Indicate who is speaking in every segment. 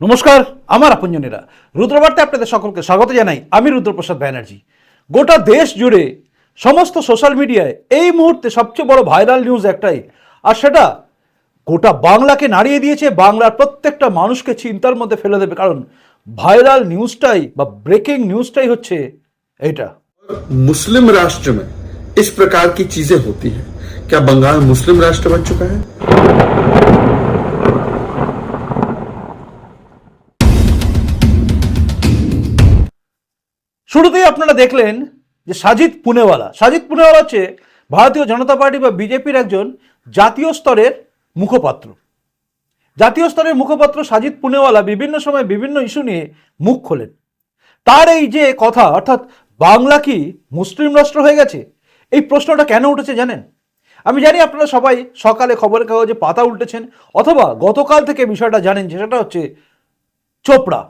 Speaker 1: নমস্কার আমার আপনজনেরা রুদ্রবার্তে আপনাদের সকলকে স্বাগত জানাই আমি রুদ্রপ্রসাদ ব্যানার্জি গোটা দেশ জুড়ে সমস্ত সোশ্যাল মিডিয়ায় এই মুহূর্তে সবচেয়ে বড় ভাইরাল নিউজ একটাই আর সেটা গোটা বাংলাকে নাড়িয়ে দিয়েছে বাংলার প্রত্যেকটা মানুষকে চিন্তার মধ্যে ফেলে দেবে কারণ ভাইরাল নিউজটাই বা ব্রেকিং নিউজটাই হচ্ছে এইটা
Speaker 2: मुस्लिम राष्ट्र में इस प्रकार की चीजें होती हैं क्या बंगाल मुस्लिम राष्ट्र बन चुका है
Speaker 1: শুরুতেই আপনারা দেখলেন যে সাজিদ পুনেওয়ালা। সাজিদ পুনেওয়ালা হচ্ছে ভারতীয় জনতা পার্টি বা বিজেপির একজন জাতীয় স্তরের মুখপাত্র। জাতীয় স্তরের মুখপাত্র সাজিদ পুনেওয়ালা বিভিন্ন সময় বিভিন্ন ইস্যু নিয়ে মুখ খোলেন। তার এই যে কথা, অর্থাৎ বাংলা কি মুসলিম রাষ্ট্র হয়ে গেছে? এই প্রশ্নটা কেন উঠেছে জানেন? আমি জানি আপনারা সবাই সকালে খবরের কাগজে পাতা উল্টেছেন, অথবা গতকাল থেকে বিষয়টা জানেন সেটা হচ্ছে চোপড়া।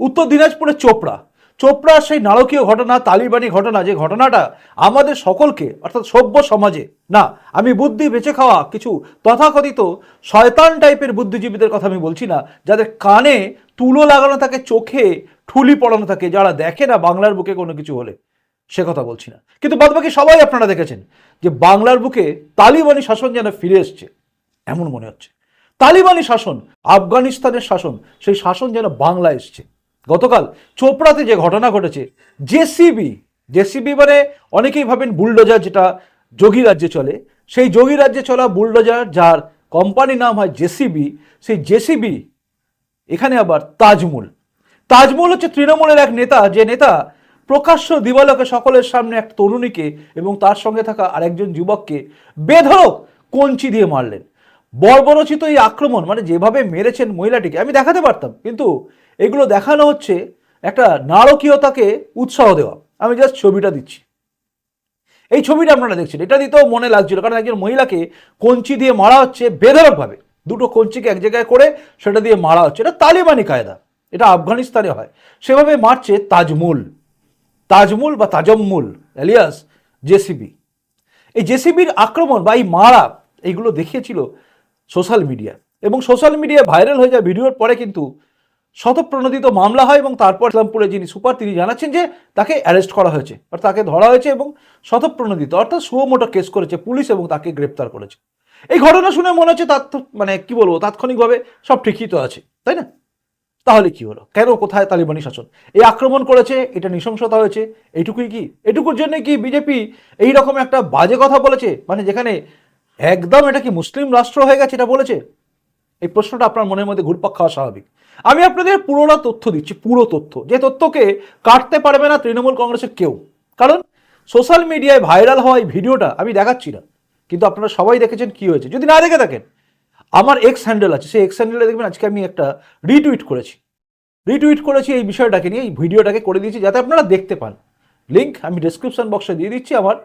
Speaker 1: উত্তর দিনাজপুরের চোপড়া। চোপড়ার সেই নারকীয় ঘটনা, তালিবানি ঘটনা, যে ঘটনাটা আমাদের সকলকে, অর্থাৎ সভ্য সমাজে, না, আমি বুদ্ধি বেঁচে খাওয়া কিছু তথাকথিত শয়তান টাইপের বুদ্ধিজীবীদের কথা আমি বলছি না, যাদের কানে তুলো লাগানো থাকে, চোখে ঠুলি পড়ানো থাকে, যারা দেখে না বাংলার বুকে কোনো কিছু হলে, সে কথা বলছি না। কিন্তু বাদবাকি সবাই আপনারা দেখেছেন যে বাংলার বুকে তালিবানি শাসন যেন ফিরে এসছে, এমন মনে হচ্ছে। তালিবানি শাসন, আফগানিস্তানের শাসন, সেই শাসন যেন বাংলা এসছে। গতকাল চোপড়াতে যে ঘটনা ঘটেছে, জেসিবি জেসিবি মানে অনেকেই ভাবেন বুলডোজার যেটা যোগী রাজ্যে চলে, সেই যোগী রাজ্যে চলা বুলডোজার যার কোম্পানির নাম হয় জেসিবি, সেই জেসিবি এখানে আবার তাজমুল। তাজমুল হচ্ছে তৃণমূলের এক নেতা, যে নেতা প্রকাশ্য দিবালকে সকলের সামনে এক তরুণীকে এবং তার সঙ্গে থাকা আরেকজন যুবককে বেধড়ক কঞ্চি দিয়ে মারলেন। বর্বরচিত এই আক্রমণ মানে যেভাবে মেরেছেন মহিলাটিকে, আমি দেখাতে পারতাম, কিন্তু এগুলো দেখানো হচ্ছে একটা নারকীয়তাকে উৎসাহ দেওয়া। আমি জাস্ট ছবিটা দিচ্ছি। এই ছবিটা আপনারা দেখছেন। এটা দিতেও মনে লাগছিল, কারণ একজন মহিলাকে কঞ্চি দিয়ে মারা হচ্ছে বেধড়কভাবে। দুটো কঞ্চিকে এক জায়গায় করে সেটা দিয়ে মারা হচ্ছে। এটা তালিবানি কায়দা। এটা আফগানিস্তানে হয়। সেভাবে মারছে তাজমুল। তাজমুল বা তাজম্মুল অ্যালিয়াস জেসিবি। এই জেসিবির আক্রমণ বা এই মারা, এইগুলো দেখিয়েছিল সোশ্যাল মিডিয়া। এবং সোশ্যাল মিডিয়া ভাইরাল হয়ে যায় ভিডিওর পরে কিন্তু শতপ্রণোদিত মামলা হয় এবং তারপর ইসলামপুরে যিনি সুপার, তিনি জানাচ্ছেন যে তাকে অ্যারেস্ট করা হয়েছে। অর্থাৎ তাকে ধরা হয়েছে এবং শতপ্রণোদিত অর্থাৎ সুমোটো কেস করেছে পুলিশ এবং তাকে গ্রেপ্তার করেছে। এই ঘটনা শুনে মনে হচ্ছে তাৎ মানে কি বলব, তাৎক্ষণিকভাবে সব ঠিকই তো আছে, তাই না? তাহলে কি হলো? কেন, কোথায় তালিবানি শাসন? এই আক্রমণ করেছে, এটা নৃশংসতা হয়েছে এইটুকুই কি? এটুকুর জন্য কি বিজেপি এই রকম একটা বাজে কথা বলেছে? মানে যেখানে একদম এটা কি মুসলিম রাষ্ট্র হয়ে গেছে এটা বলেছে? এই প্রশ্নটা আপনার মনের মধ্যে ঘুরপাক খাওয়া স্বাভাবিক। আমি আপনাদের পুরোটা তথ্য দিচ্ছি, পুরো তথ্য। যে তথ্যকে কাটতে পারবে না তৃণমূল কংগ্রেসের কেউ। কারণ সোশ্যাল মিডিয়ায় ভাইরাল হওয়া এই ভিডিওটা আমি দেখাচ্ছি না। কিন্তু আপনারা সবাই দেখেছেন কি হয়েছে। যদি না দেখে থাকেন, আমার এক্স হ্যান্ডেল আছে। সেই এক্স হ্যান্ডেলে দেখবেন আজকে আমি একটা রিটুইট করেছি। রিটুইট করেছি এই বিষয়টাকে নিয়ে, এই ভিডিওটাকে করে দিয়েছি যাতে আপনারা দেখতে পান। লিঙ্ক আমি ডিসক্রিপশন বক্সে দিয়ে দিচ্ছি, আমার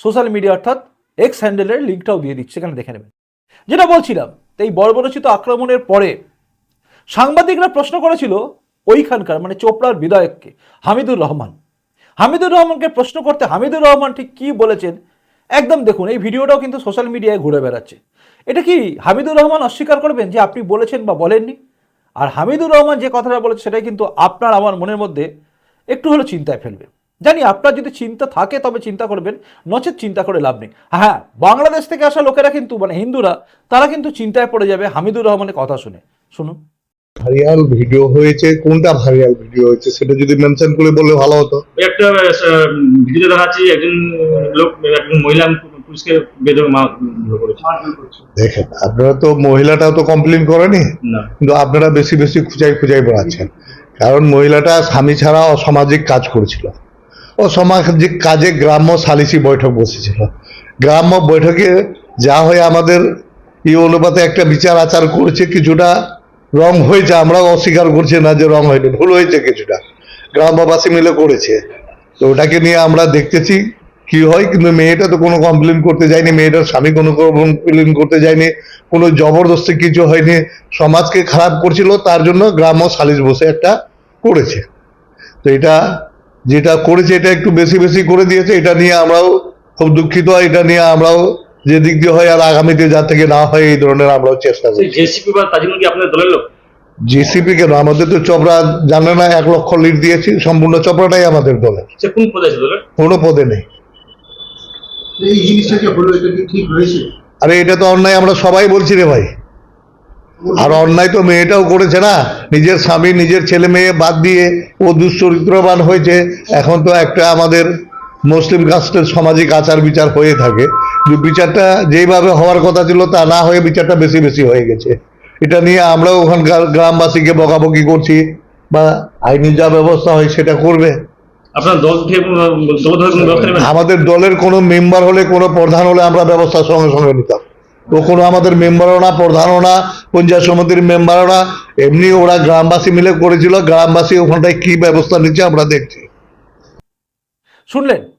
Speaker 1: সোশ্যাল মিডিয়া অর্থাৎ এক্স হ্যান্ডেলের লিঙ্কটাও দিয়ে দিচ্ছি, সেখানে দেখে নেবেন। যেটা বলছিলাম, এই বর্বরচিত আক্রমণের পরে সাংবাদিকরা প্রশ্ন করেছিল ওইখানকার মানে চোপড়ার বিধায়ককে, হামিদুর রহমান। হামিদুর রহমানকে প্রশ্ন করতে হামিদুর রহমান ঠিক কী বলেছেন? একদম দেখুন, এই ভিডিওটাও কিন্তু সোশ্যাল মিডিয়ায় ঘুরে বেড়াচ্ছে। এটা কি হামিদুর রহমান অস্বীকার করবেন যে আপনি বলেছেন বা বলেননি? আর হামিদুর রহমান যে কথাটা বলেছে সেটাই কিন্তু আপনার আমার মনের মধ্যে একটু হলো চিন্তায় ফেলবে। জানি আপনার যদি চিন্তা থাকে তবে চিন্তা করবেন, নচেত চিন্তা করে লাভ নেই। হ্যাঁ বাংলাদেশ থেকে আসা লোকেরা কিন্তু মানে হিন্দুরা, তারা কিন্তু চিন্তায় পড়ে যাবে হামিদুর রহমানের কথা শুনে। শুনুন।
Speaker 3: ভাইরাল ভিডিও হয়েছে কোনটা ভাইরাল ভিডিও হয়েছে সেটা যদি মেনশন করে বললে ভালো হতো।
Speaker 4: একটা ভিডিও দেখাচ্ছি একজন লোক একজন মহিলা পুলিশকে করেছে।
Speaker 3: দেখেন আপনারা তো মহিলাটাও তো কমপ্লেন করেনি
Speaker 4: না।
Speaker 3: কিন্তু আপনারা বেশি বেশি খুঁজাই খুঁজাই বেড়াচ্ছেন। কারণ মহিলাটা স্বামী ছাড়া অসামাজিক কাজ করেছিল। অসামাজিক কাজে গ্রাম্য সালিসি বৈঠক বসেছিল। গ্রাম্য বৈঠকে যা হয় আমাদের এই অনুপাতে একটা বিচার আচার করেছে কিছুটা রং হয়েছে, আমরাও অস্বীকার করছি না যে রং হয়নি, ভুল হয়েছে কিছুটা। গ্রামবাসী মিলে করেছে। তো ওটাকে নিয়ে আমরা দেখতেছি কি হয়, কিন্তু মেয়েটা তো কোনো কমপ্লেন করতে যায়নি, মেয়েটার স্বামী কোনো কমপ্লেন করতে যায়নি, কোনো জবরদস্তি কিছু হয়নি, সমাজকে খারাপ করছিল, তার জন্য গ্রাম্য সালিশ বসে একটা করেছে। তো এটা যেটা করেছে, এটা একটু বেশি বেশি করে দিয়েছে, এটা নিয়ে আমরাও খুব দুঃখিত, এটা নিয়ে আমরাও যে দিক দিয়ে হয় আর আগামীতে যা থেকে না হয় এই ধরনের আমরাও চেষ্টা করছি।
Speaker 4: জেসিপি বা তাজিমুল কি আপনাদের দলের লোক?
Speaker 3: জিসিপি কেন? আমাদের তো চপড়া জানে না এক লক্ষ লিড দিয়েছি সম্পূর্ণ চপড়াটাই আমাদের দলের।
Speaker 4: কোন পদে
Speaker 3: কোনো পদে নেই।
Speaker 5: এই জিনিসটা যে হলো এটা কি ঠিক হয়েছে
Speaker 3: আরে এটা তো অন্যায় আমরা সবাই বলছি রে ভাই। আর অন্যায় তো মেয়েটাও করেছে না নিজের স্বামী নিজের ছেলে মেয়ে বাদ দিয়ে ও দুশ্চরিত্রবান হয়েছে এখন তো একটা আমাদের মুসলিম কাস্টের সামাজিক আচার বিচার হয়ে থাকে। যে বিচারটা যেইভাবে হওয়ার কথা ছিল তা না হয়ে বিচারটা বেশি বেশি হয়ে গেছে। এটা নিয়ে আমরাও ওখানকার গ্রামবাসীকে বকাবকি করছি বা আইনি যা ব্যবস্থা হয় সেটা করবে। আমাদের দলের কোনো মেম্বার হলে কোনো প্রধান হলে আমরা ব্যবস্থা সঙ্গে সঙ্গে নিতাম। ও কোনো আমাদের মেম্বারও না প্রধানও না পঞ্চায়েত সমিতির মেম্বারও না। এমনি ওরা গ্রামবাসী মিলে করেছিল গ্রামবাসী ওখানটায় কি ব্যবস্থা নিচ্ছে আমরা দেখছি।
Speaker 1: শুনলেন?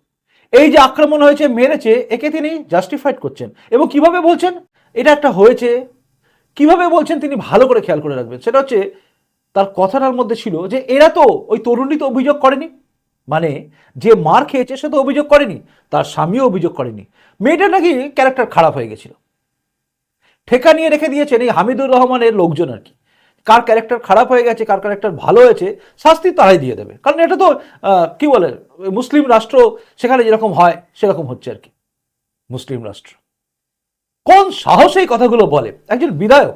Speaker 1: এই যে আক্রমণ হয়েছে, মেরেছে, একে তিনি জাস্টিফাইড করছেন। এবং কীভাবে বলছেন? এটা একটা হয়েছে। কীভাবে বলছেন তিনি ভালো করে খেয়াল করে রাখবেন? সেটা হচ্ছে, তার কথাটার মধ্যে ছিল যে, এরা তো ওই তরুণী তো অভিযোগ করেনি। মানে যে মার খেয়েছে, সে তো অভিযোগ করেনি। তার স্বামীও অভিযোগ করেনি। মেয়েটা নাকি ক্যারেক্টার খারাপ হয়ে গেছিল। ঠেকা নিয়ে রেখে দিয়েছেন এই হামিদুর রহমানের লোকজন আর কি। কার ক্যারেক্টার খারাপ হয়ে গেছে, কার ক্যারেক্টার ভালো হয়েছে, শাস্তি তারাই দিয়ে দেবে। কারণ এটা তো কি বলে, মুসলিম রাষ্ট্র সেখানে যেরকম হয়, সেরকম হচ্ছে আর কি, মুসলিম রাষ্ট্র। কোন সাহসে এই কথাগুলো বলে? একজন বিধায়ক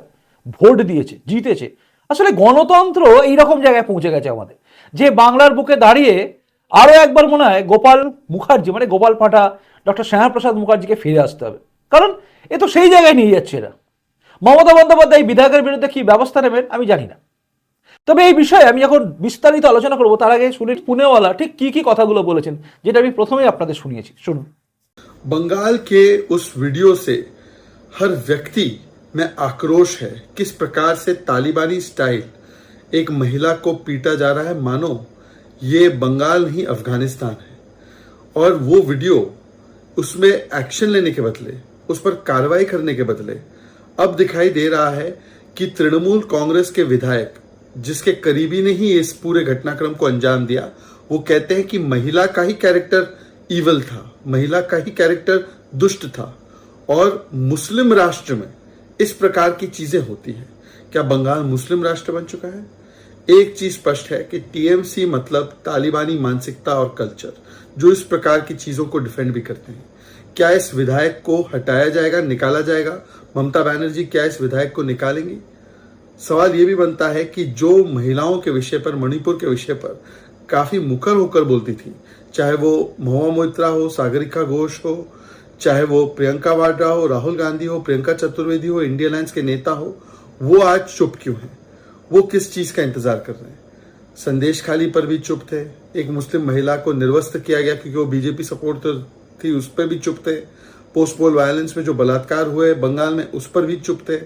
Speaker 1: ভোট দিয়েছে, জিতেছে। আসলে গণতন্ত্র এইরকম জায়গায় পৌঁছে গেছে আমাদের। যে বাংলার বুকে দাঁড়িয়ে আরও একবার মনে হয় গোপাল মুখার্জি মানে গোপাল পাঠা ডক্টর শ্যামাপ্রসাদ মুখার্জিকে ফিরে আসতে হবে। কারণ এ তো সেই জায়গায় নিয়ে যাচ্ছে এরা। মমতা বন্দ্যোপাধ্যায় এই বিধায়কের বিরুদ্ধে কি ব্যবস্থা নেবেন আমি জানি না তবে এই বিষয়ে আমি যখন বিস্তারিত আলোচনা করব তার আগে শুনি পুনেওয়ালা ঠিক কি কি কথাগুলো বলেছেন যেটা আমি প্রথমেই আপনাদের শুনিয়েছি শুনুন
Speaker 2: बंगाल के उस वीडियो से हर व्यक्ति में आक्रोश है किस प्रकार से तालिबानी स्टाइल एक महिला को पीटा जा रहा है मानो ये बंगाल नहीं अफगानिस्तान है और वो वीडियो उसमें एक्शन लेने के बदले उस पर कार्रवाई करने के बदले अब दिखाई दे रहा है कि तृणमूल कांग्रेस के विधायक, जिसके करीबी ने ही इस पूरे घटनाक्रम को अंजाम दिया, वो कहते हैं कि महिला का ही कैरेक्टर ईवल था, महिला का ही कैरेक्टर दुष्ट था। और मुस्लिम राष्ट्र में इस प्रकार की चीज़ें होती हैं। क्या बंगाल मुस्लिम राष्ट्र बन चुका है? एक चीज़ स्पष्ट है कि टीएमसी मतलब तालिबानी मानसिकता और कल्चर जो इस प्रकार की चीज़ों को डिफेंड भी करते हैं। क्या इस विधायक को हटाया जाएगा, निकाला जाएगा? ममता बनर्जी, क्या इस विधायक को निकालेंगी? सवाल ये भी बनता है कि जो महिलाओं के विषय पर, मणिपुर के विषय पर काफ़ी मुखर होकर बोलती थी, चाहे वो महुआ मोहित्रा हो, सागरिका घोष हो, चाहे वो प्रियंका वाड्रा हो, राहुल गांधी हो, प्रियंका चतुर्वेदी हो इंडिया लाइन्स के नेता हो, वो आज चुप क्यों हैं? वो किस चीज़ का इंतज़ार कर रहे हैं? संदेश खाली पर भी चुप थे। एक मुस्लिम महिला को निर्वस्त किया गया क्योंकि वो बीजेपी सपोर्टर थी उस पर भी चुप थे पोस्ट पोल वायलेंस में जो बलात्कार हुए बंगाल में उस पर भी चुप थे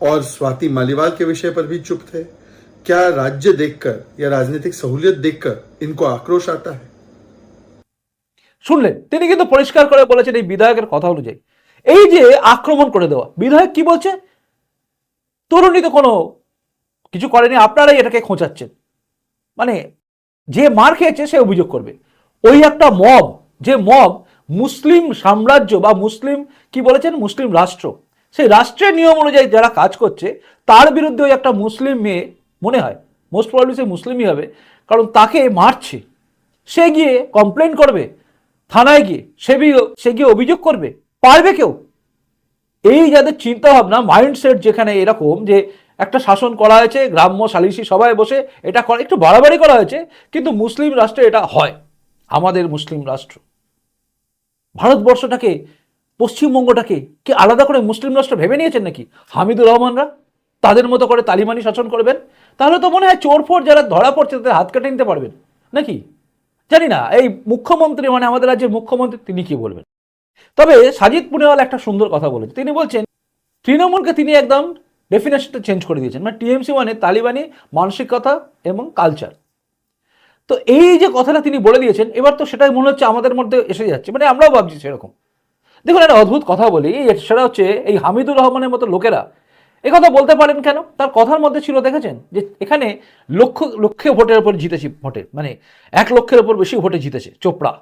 Speaker 2: और स्वाति मालीवाल के विषय पर भी चुप थे क्या राज्य देखकर या राजनीतिक सहूलियत देखकर इनको आक्रोश आता है
Speaker 1: শুনলেন তিনি কিন্তু পরিষ্কার করে বলেছেন এই বিধায়কের কথা অনুযায়ী এই যে আক্রমণ করে দেওয়া বিধায়ক কি বলছে তরুণী তো কোনো কিছু করেনি আপনারাই এটাকে খোঁচাচ্ছেন মানে যে মার খেয়েছে সে অভিযোগ করবে ওই একটা মব যে মব মুসলিম সাম্রাজ্য বা মুসলিম, কি বলেছেন? মুসলিম রাষ্ট্র। সেই রাষ্ট্রের নিয়ম অনুযায়ী যারা কাজ করছে, তার বিরুদ্ধে ওই একটা মুসলিম মেয়ে, মনে হয় মোস্ট প্রবলি সে মুসলিমই হবে, কারণ তাকে মারছে। সে গিয়ে কমপ্লেন করবে, থানায় গিয়ে। সে সে গিয়ে অভিযোগ করবে। পারবে কেউ? এই যাদের চিন্তা ভাবনা মাইন্ডসেট যেখানে এরকম যে একটা শাসন করা হয়েছে, গ্রাম্য সালিসি সবাই বসে এটা একটু বাড়াবাড়ি করা হয়েছে, কিন্তু মুসলিম রাষ্ট্রে এটা হয়। আমাদের মুসলিম রাষ্ট্র। ভারতবর্ষটাকে, পশ্চিমবঙ্গটাকে কি আলাদা করে মুসলিম রাষ্ট্র ভেবে নিয়েছেন নাকি? হামিদুর রহমানরা তাদের মতো করে তালিবানি শাসন করবেন? তাহলে তো মনে হয় চোর ফোর যারা ধরা পড়ছে তাদের হাত কেটে নিতে পারবেন, নাকি? জানি না, এই মুখ্যমন্ত্রী মানে আমাদের রাজ্যের মুখ্যমন্ত্রী, তিনি কি বলবেন? তবে সাজিদ পুনেওয়াল একটা সুন্দর কথা বলেছেন তিনি বলছেন, তৃণমূলকে তিনি একদম ডেফিনেশনটা চেঞ্জ করে দিয়েছেন। মানে টিএমসি মানে তালিবানি, মানসিকতা এবং কালচার তো এই যে কথাটা তিনি বলে দিয়েছেন, এবার তো সেটাই মনে হচ্ছে আমাদের মধ্যে এসে যাচ্ছে। মানে আমরাও ভাবছি সেরকম। দেখুন, একটা অদ্ভুত কথা বলি সেটা হচ্ছে, এই হামিদুর রহমানের মতো লোকেরা কথা বলতে পারেন কেন? তার কথার মধ্যে ছিল, দেখেছেন? যে এখানে লক্ষ, লক্ষে ভোটের উপর জিতেছি ভোটে। মানে এক লক্ষের উপর বেশি ভোটে জিতেছে চোপড়া।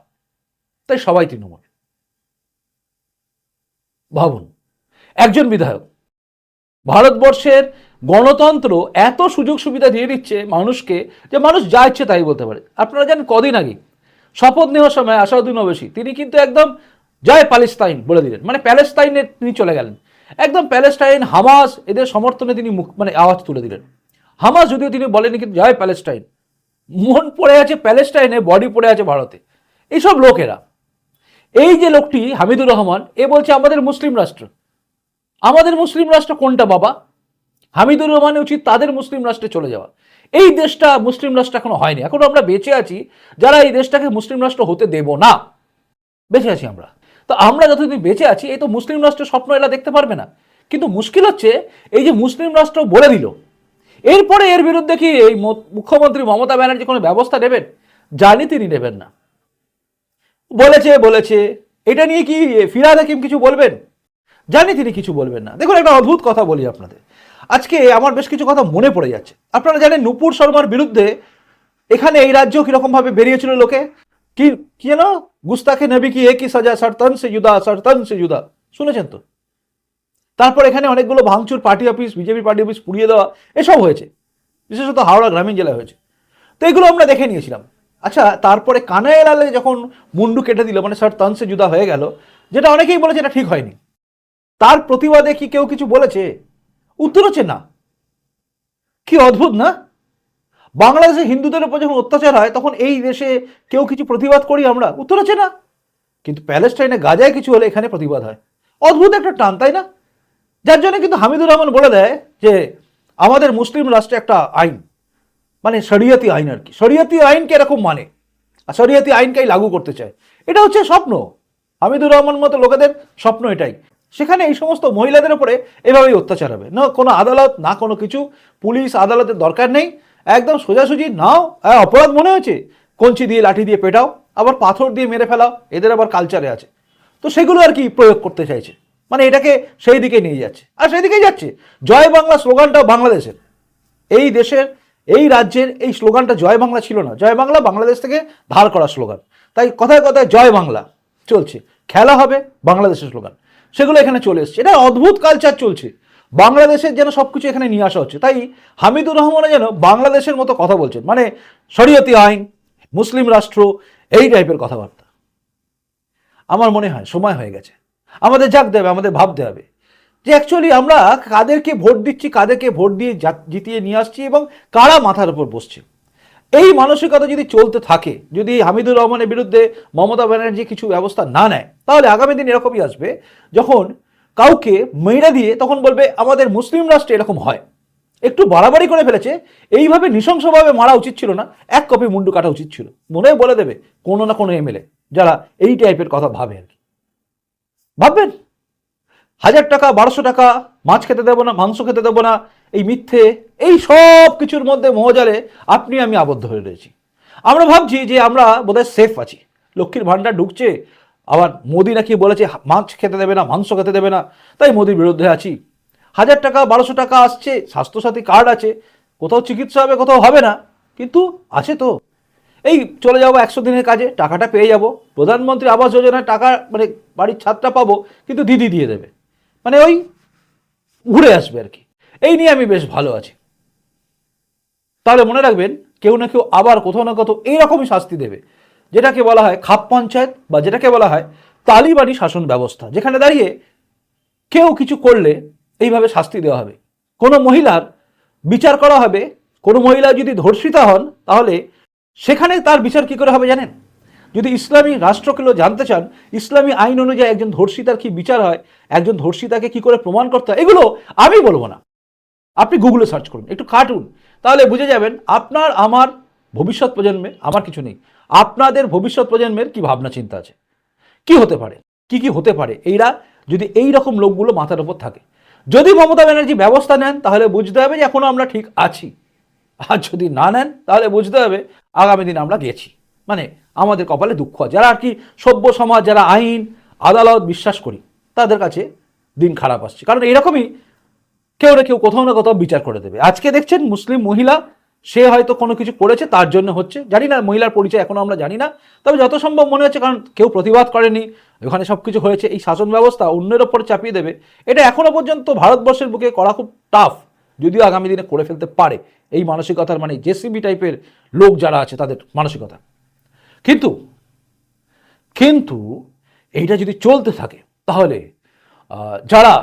Speaker 1: তাই সবাই তৃণমূল। ভাবুন, একজন বিধায়ক, ভারতবর্ষের গণতন্ত্র এত সুযোগ সুবিধা দিয়ে দিচ্ছে মানুষকে যে মানুষ যা ইচ্ছে তাই বলতে পারে। আপনারা জানেন কদিন আগে শপথ নেওয়ার সময় আসাদুদ্দিন ওবেসি তিনি কিন্তু একদম জয় প্যালেস্তাইন বলে দিলেন। মানে প্যালেস্তাইনে তিনি চলে গেলেন। একদম প্যালেস্টাইন হামাস এদের সমর্থনে তিনি মুখ মানে আওয়াজ তুলে দিলেন। হামাস যদিও তিনি বলেনি কিন্তু জয় প্যালেস্টাইন মন পড়ে আছে প্যালেস্টাইনে বডি পড়ে আছে ভারতে। এইসব লোকেরা, এই যে লোকটি হামিদুর রহমান, এ বলছে আমাদের মুসলিম রাষ্ট্র। আমাদের মুসলিম রাষ্ট্র কোনটা বাবা? হামিদুর রহমানের উচিত তাদের মুসলিম রাষ্ট্রে চলে যাওয়া। এই দেশটা মুসলিম রাষ্ট্র এখনও হয়নি। এখনও আমরা বেঁচে আছি, যারা এই দেশটাকে মুসলিম রাষ্ট্র হতে দেব না। বেঁচে আছি আমরা। তো আমরা যতদিন বেঁচে আছি, এই তো মুসলিম রাষ্ট্রের স্বপ্ন এরা দেখতে পারবে না। কিন্তু মুশকিল হচ্ছে, এই যে মুসলিম রাষ্ট্র বলে দিল, এরপরে এর বিরুদ্ধে কি এই মুখ্যমন্ত্রী মমতা ব্যানার্জি কোনো ব্যবস্থা নেবেন? জানি তিনি নেবেন না। বলেছে বলেছে। এটা নিয়ে কি ফিরাদ হাকিম কিছু বলবেন? জানি তিনি কিছু বলবেন না। দেখুন, একটা অদ্ভুত কথা বলি আপনাদের। আজকে আমার বেশ কিছু কথা মনে পড়ে যাচ্ছে। আপনারা জানেন নুপুর শর্মার বিরুদ্ধে এখানে এই রাজ্য কিরকমভাবে বেরিয়েছিল লোকে? কি কি যেন? গুস্তাখে নবী কি একই সাজা, সরতন সে জুদা সরতন সে জুদা শুনেছেন তো? তারপর এখানে অনেকগুলো ভাঙচুর party office, BJP party office পুড়িয়ে দেওয়া, এসব হয়েছে। বিশেষত হাওড়া গ্রামীণ জেলায় হয়েছে। তো এগুলো আমরা দেখে নিয়েছিলাম। আচ্ছা তারপরে কানাইলালে যখন মুন্ডু কেটে দিল মানে স্যার তনসে জুদা হয়ে গেল, যেটা অনেকেই বলেছে এটা ঠিক হয়নি। তার প্রতিবাদে কি কেউ কিছু বলেছে? উত্তর হচ্ছে না। কি অদ্ভুত, না? বাংলাদেশে হিন্দুদের উপর যখন অত্যাচার হয়, তখন এই দেশে কেউ কিছু প্রতিবাদ করি আমরা? উত্তর হচ্ছে না। কিন্তু প্যালেস্টাইনে গাজায় কিছু হলে এখানে প্রতিবাদ হয়। অদ্ভুত একটা টান, তাই না? যার জন্য কিন্তু হামিদুর রহমান বলে দেয় যে, আমাদের মুসলিম রাষ্ট্রে একটা আইন মানে শরিয়তি আইন আর কি। শরিয়তি আইনকে এরকম মানে আর শরিয়তি আইনকেই লাগু করতে চায়। এটা হচ্ছে স্বপ্ন। হামিদুর রহমান মতো লোকেদের স্বপ্ন এটাই। সেখানে এই সমস্ত মহিলাদের উপরে এভাবেই অত্যাচার হবে। না কোনো আদালত, না কোনো কিছু। পুলিশ, আদালতের দরকার নেই। একদম সোজাসুজি নাও অপরাধ মনে হয়েছে? কঞ্চি দিয়ে লাঠি দিয়ে পেটাও, আবার পাথর দিয়ে মেরে ফেলাও, এদের আবার কালচারে আছে। তো সেগুলো আর কি প্রয়োগ করতে চাইছে? মানে এটাকে সেই দিকে নিয়ে যাচ্ছে। আর সেই দিকেই যাচ্ছে। জয় বাংলা স্লোগানটাও বাংলাদেশের। এই দেশের, এই রাজ্যের এই স্লোগানটা জয় বাংলা ছিল না। জয় বাংলা বাংলাদেশ থেকে ধার করা স্লোগান। তাই কথায় কথায় জয় বাংলা চলছে। খেলা হবে বাংলাদেশের স্লোগান। সেগুলো এখানে চলে এসছে। এটা অদ্ভুত কালচার চলছে। বাংলাদেশের যেন সব কিছু এখানে নিয়ে আসা হচ্ছে। তাই হামিদুর রহমানও যেন বাংলাদেশের মতো কথা বলছেন। মানে শরীয়তি আইন, মুসলিম রাষ্ট্র, এই টাইপের কথাবার্তা। আমার মনে হয় সময় হয়ে গেছে। আমাদের জাগতে হবে, আমাদের ভাবতে হবে যে অ্যাকচুয়ালি আমরা কাদেরকে ভোট দিচ্ছি, কাদেরকে ভোট দিয়ে জিতিয়ে নিয়ে আসছি এবং কারা মাথার উপর বসছে। এই মানসিকতা যদি চলতে থাকে, যদি হামিদুর রহমানের বিরুদ্ধে মমতা ব্যানার্জি কিছু ব্যবস্থা না নেয়, তাহলে আগামী দিন এরকমই আসবে যখন কাউকে মেয়েরা দিয়ে তখন বলবে, আমাদের মুসলিম রাষ্ট্রে এরকম হয়। একটু বাড়াবাড়ি করে ফেলেছে। এইভাবে নৃশংসভাবে মারা উচিত ছিল না, এক কপি মুন্ডু কাটা উচিত ছিল। মনে বলে দেবে, কোনো না কোনো এমএলএ যারা এই টাইপের কথা ভাবে আর কি। ভাববেন? হাজার টাকা, বারোশো টাকা, মাছ খেতে দেবো না, মাংস খেতে দেবো না এই মিথ্যে, এই সব কিছুর মধ্যে মহাজারে আপনি আমি আবদ্ধ হয়ে রয়েছি। আমরা ভাবছি যে আমরা বোধহয় সেফ আছি। লক্ষ্মীর ভাণ্ডার ঢুকছে। আবার মোদি নাকি বলেছে, মাছ খেতে দেবে না, মাংস খেতে দেবে না। তাই মোদির বিরুদ্ধে আছি। হাজার টাকা, বারোশো টাকা আসছে, স্বাস্থ্যসাথী কার্ড আছে। কোথাও চিকিৎসা হবে, কোথাও হবে না। কিন্তু আছে তো। এই চলে যাব একশো দিনের কাজে, টাকাটা পেয়ে যাব। প্রধানমন্ত্রী আবাস যোজনায় টাকা মানে বাড়ির ছাদটা পাবো, কিন্তু দিদি দিয়ে দেবে। মানে ওই ঘুরে আসবে আর কি। এই নিয়ে আমি বেশ ভালো আছি। তাহলে মনে রাখবেন, কেউ না কেউ আবার কোথাও না কোথাও এইরকমই শাস্তি দেবে, যেটাকে বলা হয় খাপ পঞ্চায়েত বা যেটাকে বলা হয় তালিবানি শাসন ব্যবস্থা, যেখানে দাঁড়িয়ে কেউ কিছু করলে এইভাবে শাস্তি দেওয়া হবে। কোনো মহিলার বিচার করা হবে, কোনো মহিলা যদি ধর্ষিতা হন, তাহলে সেখানে তার বিচার কি করে হবে জানেন? যদি ইসলামী রাষ্ট্রগুলো জানতে চান, ইসলামী আইন অনুযায়ী একজন ধর্ষিতার কি বিচার হয়, একজন ধর্ষিতাকে কি করে প্রমাণ করতে হয়, এগুলো আমি বলব না। আপনি গুগলে সার্চ করুন, একটু কাটুন, তাহলে বুঝে যাবেন আপনার, আমার ভবিষ্যৎ প্রজন্মে আমার কিছু নেই। আপনাদের ভবিষ্যৎ প্রজন্মের কি ভাবনা, চিন্তা আছে? কি হতে পারে? কি কি হতে পারে? এইরা যদি এই রকম লোকগুলো মাথার উপর থাকে। যদি মমতা ব্যানার্জি ব্যবস্থা নেন, তাহলে বুঝতে হবে যে এখনও আমরা ঠিক আছি। আর যদি না নেন, তাহলে বুঝতে হবে আগামী দিন আমরা গেছি। মানে আমাদের কপালে দুঃখ। যারা আর কি সভ্য সমাজ, যারা আইন, আদালত বিশ্বাস করি, তাদের কাছে দিন খারাপ আসছে। কারণ এরকমই কেউ না কেউ কোথাও না কোথাও বিচার করে দেবে। আজকে দেখছেন মুসলিম মহিলা, সে হয়তো কোনো কিছু করেছে, তার জন্য হচ্ছে। জানি না, মহিলার পরিচয় এখনও আমরা জানি না। তবে যত সম্ভব মনে হচ্ছে, কারণ কেউ প্রতিবাদ করেনি, ওখানে সব কিছু হয়েছে, এই শাসন ব্যবস্থা অন্যের ওপর চাপিয়ে দেবে। এটা এখনও পর্যন্ত ভারতবর্ষের বুকে করা খুব টাফ যদিও আগামী দিনে করে ফেলতে পারে। এই মানসিকতার মানে জেসিবি টাইপের লোক যারা আছে, তাদের মানসিকতা। কিন্তু কিন্তু, এইটা যদি চলতে থাকে, তাহলে যারা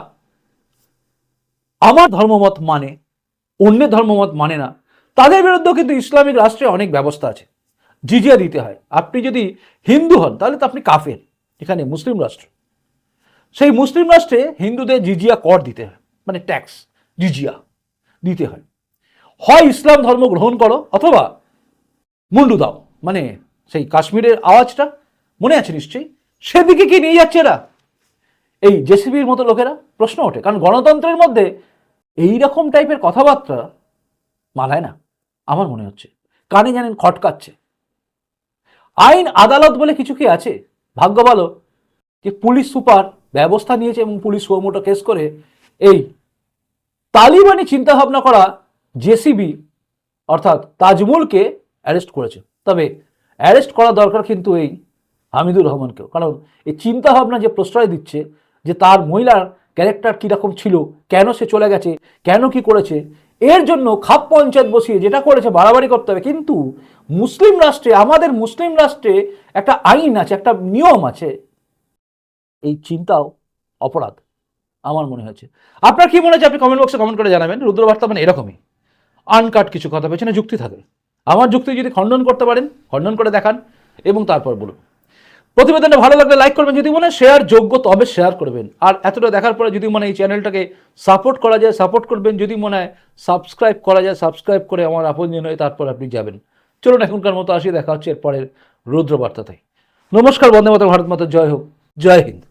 Speaker 1: আমার ধর্মমত মানে অন্যের ধর্মমত মানে না। তাদের বিরুদ্ধেও কিন্তু ইসলামিক রাষ্ট্রে অনেক ব্যবস্থা আছে। জিজিয়া দিতে হয়। আপনি যদি হিন্দু হন, তাহলে তো আপনি কাফের, এখানে মুসলিম রাষ্ট্র। সেই মুসলিম রাষ্ট্রে হিন্দুদের জিজিয়া কর দিতে হয় মানে ট্যাক্স জিজিয়া দিতে হয়। হয় ইসলাম ধর্ম গ্রহণ করো, অথবা মুন্ডু দাও মানে সেই কাশ্মীরের আওয়াজটা, মনে আছে নিশ্চয়ই? সেদিকে কি নিয়ে যাচ্ছে এরা? এই জেসিবির মতো লোকেরা প্রশ্ন ওঠে। কারণ গণতন্ত্রের মধ্যে এই রকম টাইপের কথাবার্তা মানায় না, আমার মনে হচ্ছে। কানে জানেন খটকাচ্ছে। আইন, আদালত বলে কিছু কি আছে? ভাগ্য ভালো যে পুলিশ সুপার ব্যবস্থা নিয়েছে এবং পুলিশ সুমোটো কেস করে এই তালিবানি চিন্তাভাবনা করা জেসিবি, অর্থাৎ তাজমুলকে অ্যারেস্ট করেছে। তবে অ্যারেস্ট করা দরকার কিন্তু এই হামিদুর রহমানকেও। কারণ এই চিন্তাভাবনা যে প্রশ্রয় দিচ্ছে যে তার মহিলার ক্যারেক্টার কীরকম ছিল? কেন সে চলে গেছে? কেন কি করেছে? এর জন্য খাপ পঞ্চায়েত বসিয়ে যেটা করেছে বাড়াবাড়ি করতে হবে। কিন্তু মুসলিম রাষ্ট্রে, আমাদের মুসলিম রাষ্ট্রে একটা আইন আছে, একটা নিয়ম আছে। এই চিন্তাও অপরাধ, আমার মনে হয়েছে। আপনার কি মনে হচ্ছে আপনি কমেন্ট বক্সে কমেন্ট করে জানাবেন। রুদ্রবার্তা মানে এরকমই। আনকাট কিছু কথা, পেছনে যুক্তি থাকে আমার যুক্তি যদি খণ্ডন করতে পারেন, খণ্ডন করে দেখান এবং তারপর বলুন। প্রতিবেদনটা ভালো লাগলে লাইক করবেন, যদি মনে শেয়ার যোগ্য, তবে শেয়ার করবেন। আর এতটা দেখার পরে যদি মনে এই চ্যানেলটাকে সাপোর্ট করা যায় সাপোর্ট করবেন, যদি মনে হয় সাবস্ক্রাইব করা যায় সাবস্ক্রাইব করে আমার আপনজন হয়ে তারপর আপনি যাবেন। চলুন এখনকার মতো আসি, দেখা হচ্ছে এরপরের রুদ্রবার্তাতে। নমস্কার, বন্দে মাতা ভারত মাতা, জয় হোক। জয় হিন্দ।